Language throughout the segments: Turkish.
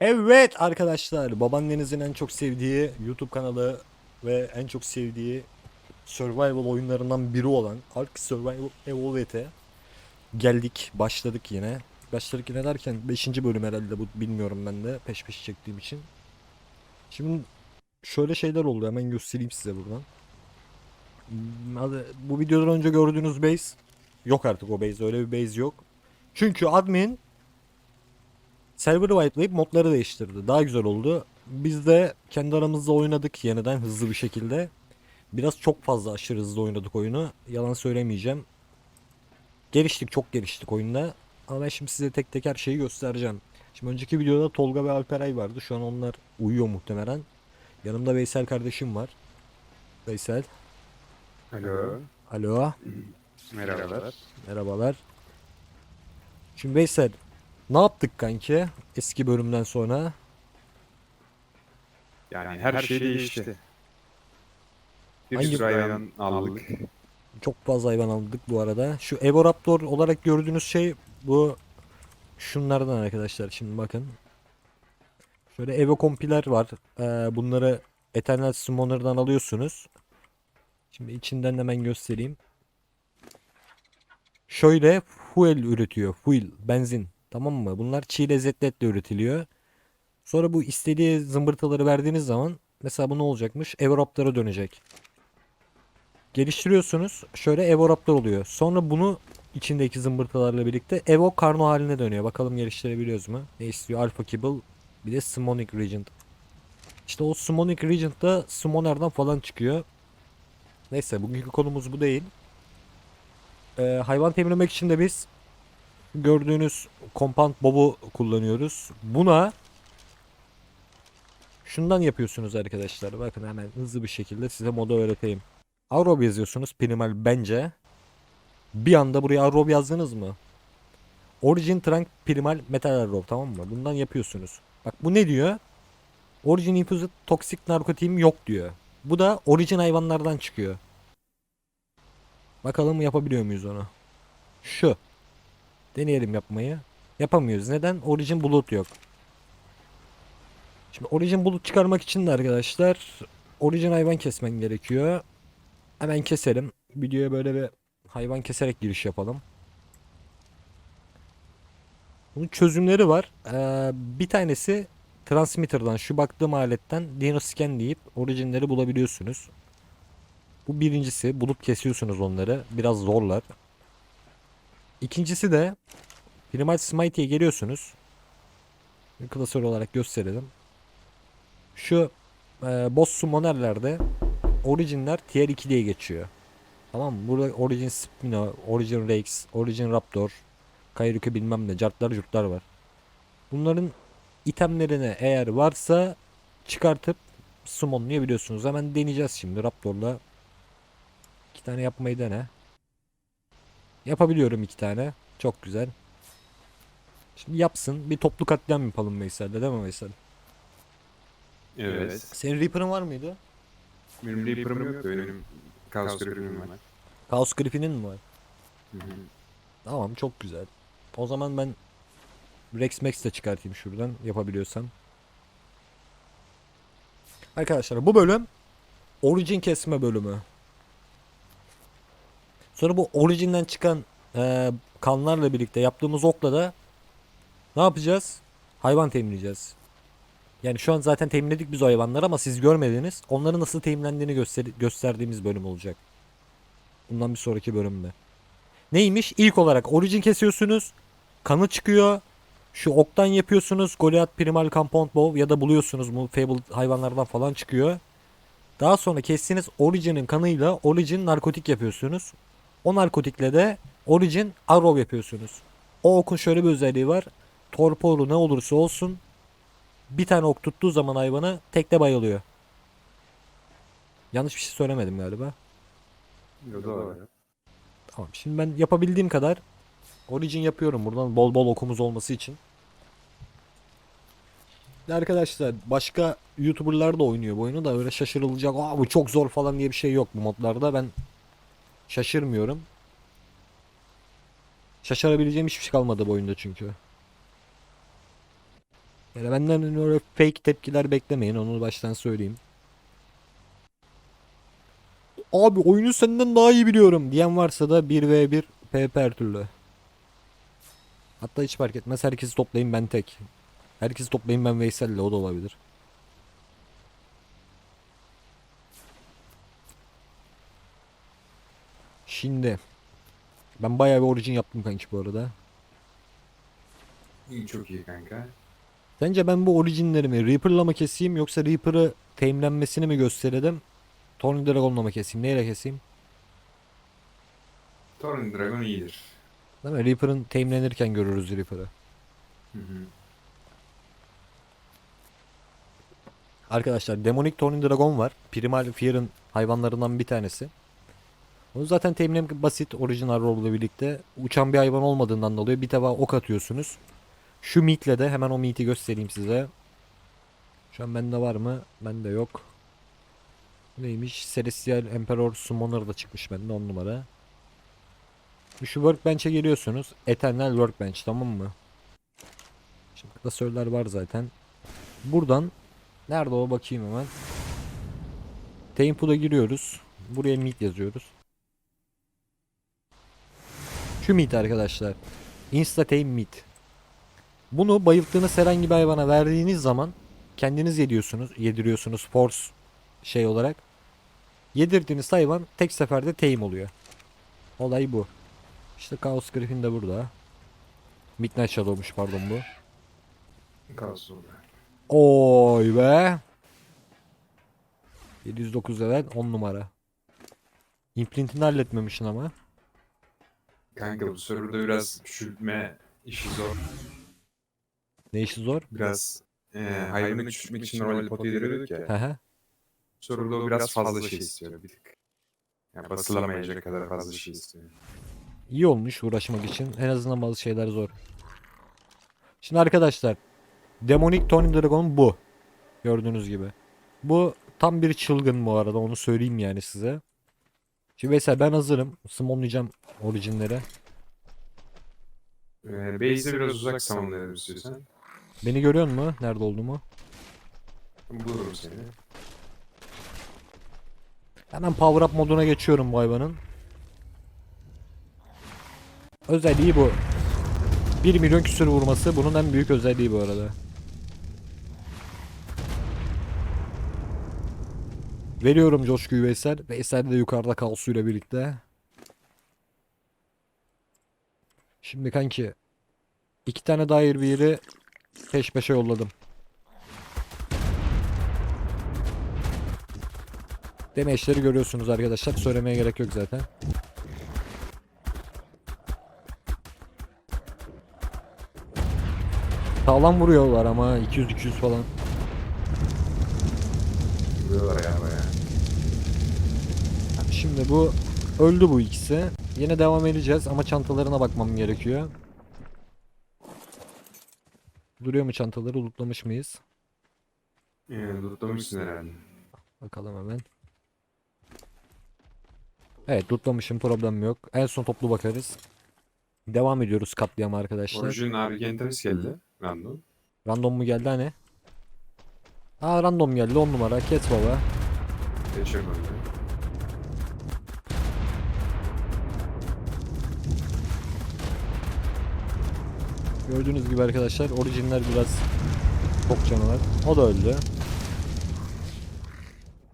Evet arkadaşlar babaannenizin en çok sevdiği YouTube kanalı ve en çok sevdiği survival oyunlarından biri olan Ark Survival Evolved'e geldik başladık yine. Başladık yine derken 5. bölüm herhalde bu bilmiyorum ben de peş peşe çektiğim için. Şimdi şöyle şeyler oldu hemen göstereyim size buradan. Bu videodan önce gördüğünüz base yok artık o base öyle bir base yok. Çünkü admin Server'ı whitelayıp modları değiştirdi. Daha güzel oldu. Biz de kendi aramızda oynadık yeniden hızlı bir şekilde. Biraz çok fazla aşırı hızlı oynadık oyunu. Yalan söylemeyeceğim. Geliştik çok geliştik oyunda. Ama ben şimdi size tek tek her şeyi göstereceğim. Şimdi önceki videoda Tolga ve Alperay vardı. Şu an onlar uyuyor muhtemelen. Yanımda Veysel kardeşim var. Veysel. Alo. Alo. Merhabalar. Merhabalar. Şimdi Veysel ne yaptık kanki eski bölümden sonra? Yani her, şey değişti. Bir Hangi- sürü hayvan aldık. Çok fazla hayvan aldık bu arada. Şu Evoraptor olarak gördüğünüz şey bu şunlardan arkadaşlar. Şimdi bakın. Şöyle Evokompiler var. Ee, bunları Eternal Summoner'dan alıyorsunuz. Şimdi içinden hemen göstereyim. Şöyle fuel üretiyor. Fuel, benzin. Tamam mı? Bunlar çiğ lezzetletle üretiliyor. Sonra bu istediği zımbırtıları verdiğiniz zaman mesela bu ne olacakmış? Evoraptor'a dönecek geliştiriyorsunuz. Şöyle Evoraptor oluyor. Sonra bunu içindeki zımbırtılarla birlikte Evo Karno haline dönüyor. Bakalım geliştirebiliyoruz mu? Ne istiyor? Alpha Kibble bir de Summoning Regent. İşte o Summoning Regent da Summoner'dan falan çıkıyor. Neyse bugünkü konumuz bu değil. Ee, hayvan temizlemek için de biz gördüğünüz Compound Bob'u kullanıyoruz. Buna şundan yapıyorsunuz arkadaşlar. Bakın hemen hızlı bir şekilde size modu öğreteyim. Arob yazıyorsunuz Primal bence. Bir anda buraya Arob yazdınız mı? Origin Trunk Primal Metal Arob tamam mı? Bundan yapıyorsunuz. Bak bu ne diyor? Origin Infused Toxic Narkotiğim yok diyor. Bu da Origin hayvanlardan çıkıyor. Bakalım yapabiliyor muyuz onu? Şu. Deneyelim yapmayı. Yapamıyoruz. Neden? Origin Bulut yok. Şimdi Origin Bulut çıkarmak için de arkadaşlar Origin hayvan kesmen gerekiyor. Hemen keselim. Videoya böyle bir hayvan keserek giriş yapalım. Bunun çözümleri var. Ee, bir tanesi transmitter'dan şu baktığım aletten DinoScan deyip orijinleri bulabiliyorsunuz. Bu birincisi. Bulup kesiyorsunuz onları. Biraz zorlar. İkincisi de Primal Smite'ye geliyorsunuz. Klasör olarak gösterelim. Şu e, boss summonerlerde Origin'ler tier 2 diye geçiyor. Tamam mı? Burada Origin Spino, Origin Rex, Origin Raptor, Kairuki bilmem ne, cartlar curtlar var. Bunların itemlerine eğer varsa çıkartıp summonlayabiliyorsunuz. Hemen deneyeceğiz şimdi Raptor'la. İki tane yapmayı dene. Yapabiliyorum iki tane. Çok güzel. Şimdi yapsın. Bir toplu katliam yapalım Veysel'de değil mi Veysel? Evet. Senin Reaper'ın var mıydı? Benim Reaper'ım yok da benim Chaos Griffin'im var. Chaos Griffin'in mi var? Hı hı. Tamam çok güzel. O zaman ben Rex Max de çıkartayım şuradan yapabiliyorsam. Arkadaşlar bu bölüm Origin kesme bölümü. Sonra bu Origin'den çıkan eee, kanlarla birlikte yaptığımız okla da ne yapacağız? Hayvan temizleyeceğiz. Yani şu an zaten temizledik biz o hayvanları ama siz görmediniz. Onların nasıl temizlendiğini göster gösterdiğimiz bölüm olacak. Bundan bir sonraki bölümde. Neymiş? İlk olarak origin kesiyorsunuz. Kanı çıkıyor. Şu oktan yapıyorsunuz. Goliath Primal Compound Bow ya da buluyorsunuz bu Fable hayvanlardan falan çıkıyor. Daha sonra kestiğiniz Origin'in kanıyla Origin narkotik yapıyorsunuz. O narkotikle de Origin Arrow yapıyorsunuz. O okun şöyle bir özelliği var. Torporu ne olursa olsun bir tane ok tuttuğu zaman hayvanı tekte bayılıyor. Yanlış bir şey söylemedim galiba. Yo da var. Tamam. Şimdi ben yapabildiğim kadar Origin yapıyorum buradan bol bol okumuz olması için. Arkadaşlar başka YouTuber'lar da oynuyor bu oyunu da öyle şaşırılacak. Aa bu çok zor falan diye bir şey yok bu modlarda. Ben şaşırmıyorum. Şaşırabileceğim hiçbir şey kalmadı bu oyunda çünkü. Yani benden öyle fake tepkiler beklemeyin onu baştan söyleyeyim. Abi oyunu senden daha iyi biliyorum diyen varsa da 1v1 PvP her türlü. Hatta hiç fark etmez herkesi toplayın ben tek. Herkesi toplayın ben Veysel'le o da olabilir. Şimdi ben bayağı bir origin yaptım kanki bu arada. İyi, çok iyi kanka. Sence ben bu orijinlerimi Reaper'la mı keseyim yoksa Reaper'ı teamlenmesini mi gösterelim? Tony Dragon'la mı keseyim? Neyle keseyim? Torrent Dragon iyidir. Değil mi? Reaper'ın teamlenirken görürüz Reaper'ı. Hı hı. Arkadaşlar Demonic Tony Dragon var. Primal Fear'ın hayvanlarından bir tanesi. Onu zaten teamlemek basit orijinal role'la birlikte. Uçan bir hayvan olmadığından dolayı bir defa ok atıyorsunuz. Şu meat'le de hemen o meat'i göstereyim size. Şu an bende var mı? Bende yok. Neymiş? Celestial Emperor Summoner da çıkmış bende 10 numara. Şu workbench'e geliyorsunuz. Eternal Workbench tamam mı? Şimdi klasörler var zaten. Buradan Nerede o bakayım hemen. Tempo'da giriyoruz. Buraya meet yazıyoruz. Şu meet arkadaşlar. Insta tame meet. Bunu bayılttığınız herhangi bir hayvana verdiğiniz zaman kendiniz yediyorsunuz, yediriyorsunuz force şey olarak. Yedirdiğiniz hayvan tek seferde tame oluyor. Olay bu. İşte Chaos Griffin de burada. Midnight Shadow'muş pardon bu. Oldu. Oy be. 709 level 10 numara. Implant'ini halletmemişsin ama. Kanka bu serverda biraz küçültme işi zor. Ne işi zor? Biraz e, hayvanı küçültmek için normal pot yediriyorduk ya. Hehe. Serverda o biraz fazla şey istiyor bir tık. Yani basılamayacak kadar fazla şey istiyor. İyi olmuş uğraşmak için. En azından bazı şeyler zor. Şimdi arkadaşlar. Demonic Tony Dragon bu. Gördüğünüz gibi. Bu tam bir çılgın bu arada onu söyleyeyim yani size. Şimdi mesela ben hazırım. Summonlayacağım orijinlere. Ee, base'de biraz uzak samanlayalım istiyorsan. Beni görüyor musun? Nerede olduğumu? Bulurum seni. Hemen power up moduna geçiyorum bu hayvanın. Özelliği bu. 1 milyon küsür vurması bunun en büyük özelliği bu arada. Veriyorum coşkuyu Veysel. Veysel de yukarıda kalsuyla birlikte. Şimdi kanki iki tane daha yeri peş peşe yolladım. Demeçleri görüyorsunuz arkadaşlar. Söylemeye gerek yok zaten. Sağlam vuruyorlar ama 200-200 falan. Vuruyorlar ya baya. Şimdi bu öldü bu ikisi. Yine devam edeceğiz ama çantalarına bakmam gerekiyor. Duruyor mu çantaları? Lootlamış mıyız? Ee, lootlamışsın herhalde. Bakalım hemen. Evet lootlamışım problem yok. En son toplu bakarız. Devam ediyoruz katliam arkadaşlar. Origin Argentavis geldi. Random. Random mu geldi hani? Aa random geldi 10 numara. Kes baba. Geçiyor böyle. Gördüğünüz gibi arkadaşlar orijinler biraz çok canavar. O da öldü.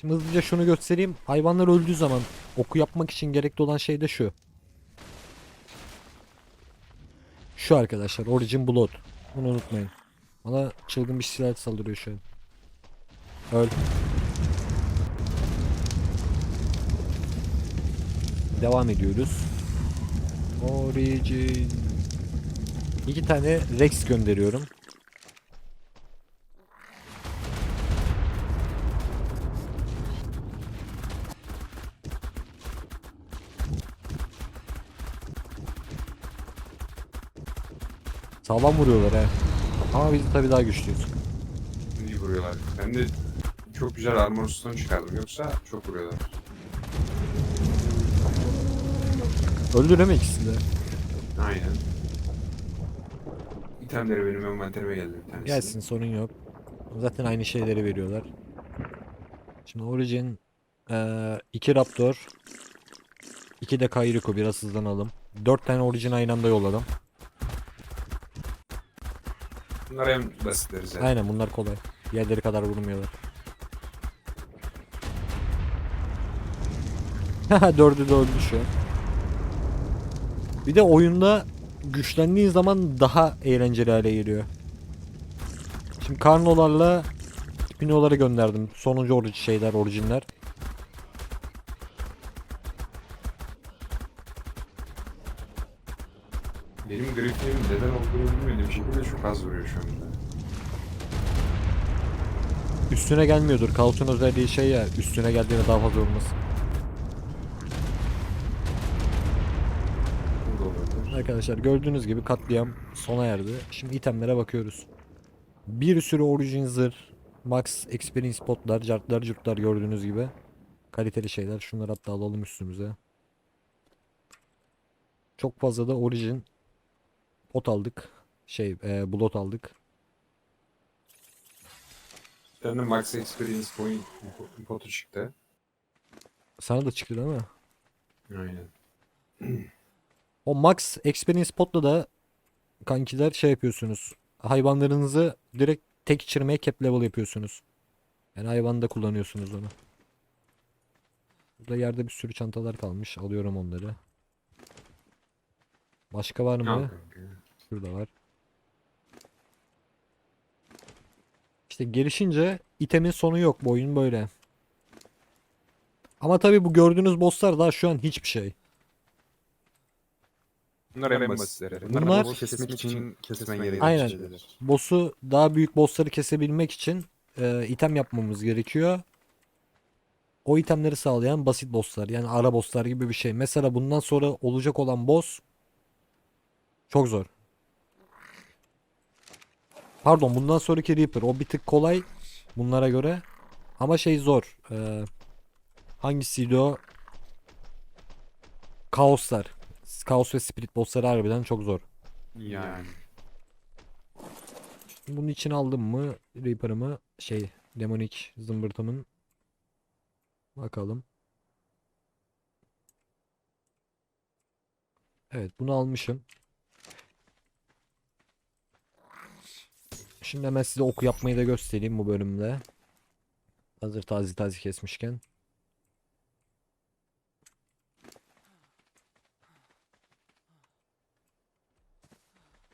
Şimdi hızlıca şunu göstereyim. Hayvanlar öldüğü zaman oku yapmak için gerekli olan şey de şu. Şu arkadaşlar Origin Blood. Bunu unutmayın. Bana çılgın bir silah saldırıyor şu an. Öl. Devam ediyoruz. Origin. İki tane Rex gönderiyorum. Sağlam vuruyorlar he. Ama biz tabii daha güçlüyüz. İyi vuruyorlar. Ben de çok güzel armor stone çıkardım. Yoksa çok vuruyorlar. Öldü değil mi ikisi de? Aynen. İtemleri benim envanterime geldi bir tanesi. Gelsin sorun yok. Zaten aynı şeyleri veriyorlar. Şimdi Origin 2 Raptor 2 de Kairiko biraz hızlanalım. 4 tane Origin aynı anda yolladım. Bunlar en basitleri zaten. Aynen bunlar kolay. Diğerleri kadar vurmuyorlar. Haha dördü de öldü şu an. Bir de oyunda güçlendiğin zaman daha eğlenceli hale geliyor. Şimdi Karnolarla Pino'ları gönderdim. Sonuncu orig şeyler, orijinler. Benim grafiğim neden olduğunu bilmediğim şekilde çok az vuruyor şu anda. Üstüne gelmiyordur. Kaos'un özelliği şey ya, üstüne geldiğinde daha fazla vurması. Arkadaşlar gördüğünüz gibi katliam sona erdi. Şimdi itemlere bakıyoruz. Bir sürü origin zırh, max experience spotlar, cartlar curtlar gördüğünüz gibi. Kaliteli şeyler. Şunları hatta alalım üstümüze. Çok fazla da origin pot aldık. Şey, e, blot aldık. Tane Max Experience Point potu çıktı. Sana da çıktı değil mi? Aynen. O max experience spotla da kankiler şey yapıyorsunuz. Hayvanlarınızı direkt tek içirmeye cap level yapıyorsunuz. Yani hayvanda kullanıyorsunuz onu. Burada yerde bir sürü çantalar kalmış. Alıyorum onları. Başka var mı? Şurada var. İşte gelişince itemin sonu yok. Bu oyun böyle. Ama tabii bu gördüğünüz bosslar daha şu an hiçbir şey. Bunlar en basitleri. Bunlar, Bunlar- boss kesmek için kesmen gereken Aynen. şeyler. Boss'u daha büyük boss'ları kesebilmek için e, item yapmamız gerekiyor. O itemleri sağlayan basit boss'lar yani ara boss'lar gibi bir şey. Mesela bundan sonra olacak olan boss çok zor. Pardon bundan sonraki Reaper o bir tık kolay bunlara göre ama şey zor. E, hangisiydi o? Kaoslar. Kaos ve Spirit boss'ları harbiden çok zor. Yani. Bunun için aldım mı Reaper'ımı şey demonik zımbırtımın bakalım. Evet bunu almışım. Şimdi hemen size ok yapmayı da göstereyim bu bölümde. Hazır taze taze kesmişken.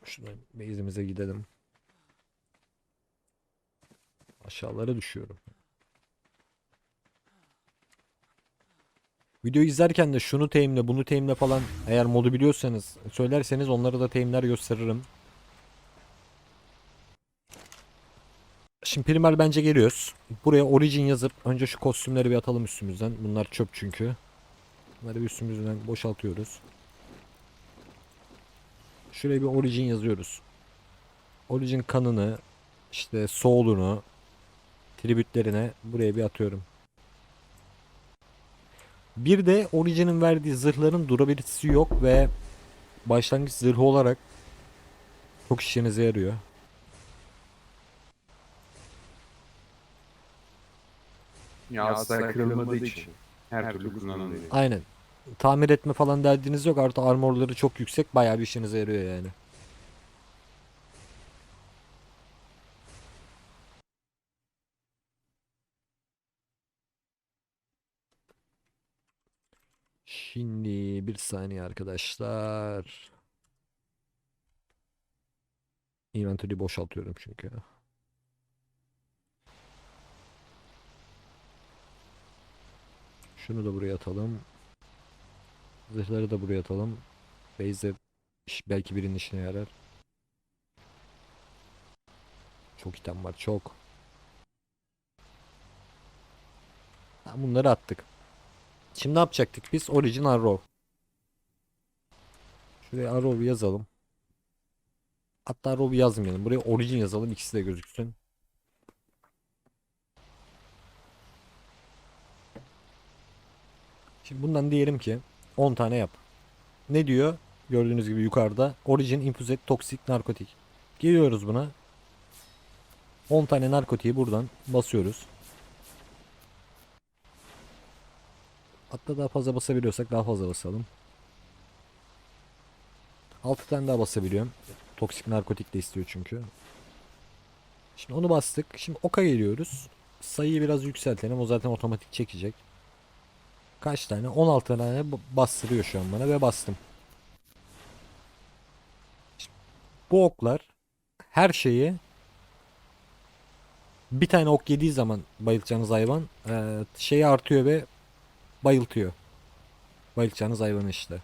Şuradan base'imize gidelim. Aşağılara düşüyorum. Videoyu izlerken de şunu teyimle bunu teyimle falan eğer modu biliyorsanız söylerseniz onları da teyimler gösteririm. Şimdi primer bence geliyoruz. Buraya origin yazıp önce şu kostümleri bir atalım üstümüzden. Bunlar çöp çünkü. Bunları üstümüzden boşaltıyoruz. Şuraya bir origin yazıyoruz. Origin kanını işte soul'unu tribütlerine buraya bir atıyorum. Bir de Origin'in verdiği zırhların durability'si yok ve başlangıç zırhı olarak çok işinize yarıyor. Ya asla kırılmadığı için. Her türlü kullanılıyor. Aynen. Tamir etme falan derdiniz yok. Artı armorları çok yüksek. Bayağı bir işinize yarıyor yani. Şimdi bir saniye arkadaşlar. Inventory'i boşaltıyorum çünkü. Şunu da buraya atalım. Zırhları da buraya atalım. Base'de iş- belki birinin işine yarar. Çok item var çok. Bunları attık. Şimdi ne yapacaktık biz? Origin Arrow. Şuraya Arrow yazalım. Hatta Arrow yazmayalım. Buraya Origin yazalım. ikisi de gözüksün. Şimdi bundan diyelim ki 10 tane yap. Ne diyor? Gördüğünüz gibi yukarıda Origin Infused Toxic Narkotik. Geliyoruz buna. 10 tane narkotiği buradan basıyoruz. Hatta daha fazla basabiliyorsak daha fazla basalım. 6 tane daha basabiliyorum. Toksik narkotik de istiyor çünkü. Şimdi onu bastık. Şimdi oka geliyoruz. Sayıyı biraz yükseltelim. O zaten otomatik çekecek. Kaç tane? 16 tane bastırıyor şu an bana ve bastım. Bu oklar her şeyi bir tane ok yediği zaman bayılacağınız hayvan eee, şeyi artıyor ve bayıltıyor. Bayılacağınız hayvanı işte.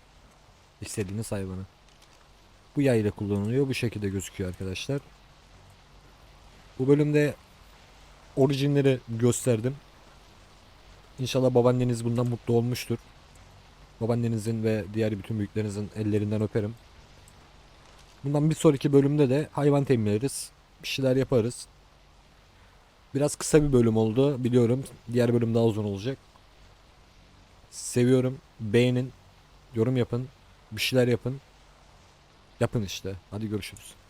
İstediğiniz hayvanı. Bu yayla kullanılıyor. Bu şekilde gözüküyor arkadaşlar. Bu bölümde orijinleri gösterdim. İnşallah babaanneniz bundan mutlu olmuştur. Babaannenizin ve diğer bütün büyüklerinizin ellerinden öperim. Bundan bir sonraki bölümde de hayvan temizleriz. Bir şeyler yaparız. Biraz kısa bir bölüm oldu biliyorum. Diğer bölüm daha uzun olacak. Seviyorum. Beğenin. Yorum yapın. Bir şeyler yapın. Yapın işte. Hadi görüşürüz.